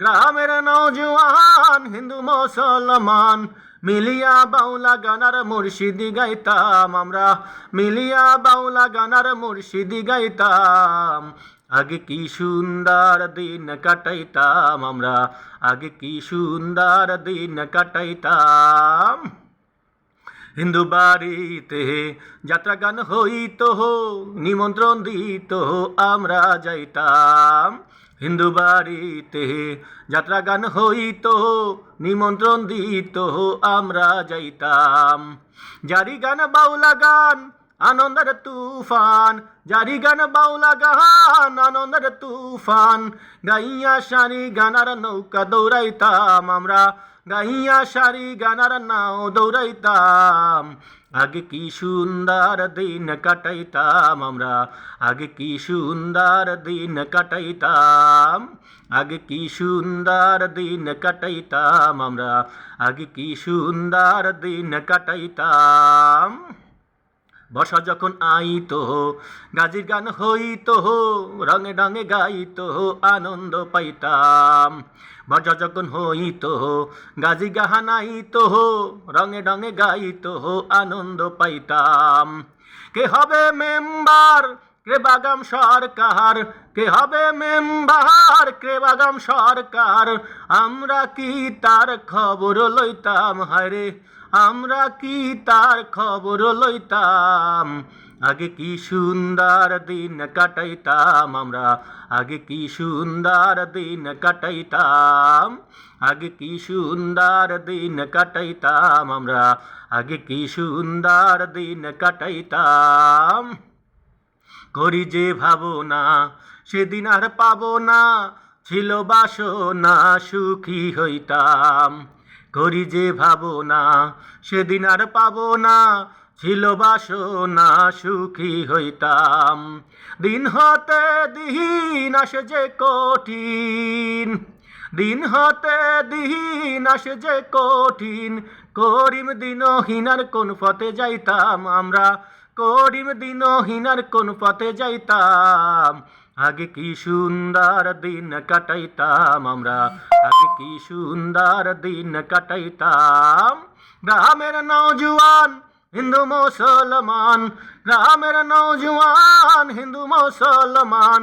গ্রামের নৌজওয়ান হিন্দু, মুসলমান, মিলিয়া বাউলা গানার মুর্শিদি গাইতাম আমরা। মিলিয়া বাউলা গানার মুর্শিদি গাইতাম। আগে কি সুন্দর দিন কাটাইতাম আমরা। আগে কি সুন্দর দিন কাটাইতাম। হিন্দু বাড়িতে যাত্রা গান হইত, নিমন্ত্রণ দিত, আমরা যাইতাম। হিন্দু বাড়িতে যাত্রা গান হইত, নিমন্ত্রণ দিত, আমরা যাইতাম। জারি গান, বাউলা গান, আনন্দের তুফান। জারি গান, বাউলা গান, আনন্দের তুফান। গাইয়া সারি গানার নৌকা দৌড়াইতাম আমরা। গাইয়া সারি গানার নাও দৌড়াইতাম। আগে কি সুন্দর দিন কাটাইতাম আমরা। আগে কি সুন্দর দিন কাটাইতাম। আগে কি সুন্দর দিন কাটাইতাম আমরা। আগে কি সুন্দর দিন কাটাইতাম। বর্ষা যখন আইত গাজির গান হইত রঙে রঙে গাইত আনন্দ পাইতাম। বর্ষা যখন হইত গাজি গাহান আইত রঙে রঙে গাইত আনন্দ পাইতাম। কে হবে মেম্বার? কে বাগাম সরকার? কে হবে মেম্বার? কে বাগাম সরকার? আমরা কি তার খবর লইতাম? হায়রে আমরা কি তার খবর লইতাম? আগে কি সুন্দর দিন কাটাইতাম আমরা? আগে কি সুন্দর দিন কাটাইতাম? আগে কি সুন্দর দিন কাটাইতাম আমরা? আগে কি সুন্দর দিন কাটাইতাম? করি যে ভাবনা, সেদিন আর পাবো না। ছিল বাসনা, সুখী হইতাম। করি যে ভাবনা, সেদিন আর পাবো না। ছিল বাসনা, সুখী হইতাম। দিন হতে দিন আসে যে কঠিন। দিন হতে দিন আসে যে কঠিন। করিম দিনহীনার কোন পথে যাইতাম আমরা। করিম দিনহীনার কোন পথে যাইতাম। আগে কি সুন্দর দিন কাটাইতাম আমরা? আগে কি সুন্দর দিন কাটাইতাম? গ্রামের নওজুয়ান, হিন্দু মুসলমান। গ্রামের নওজুয়ান, হিন্দু মুসলমান।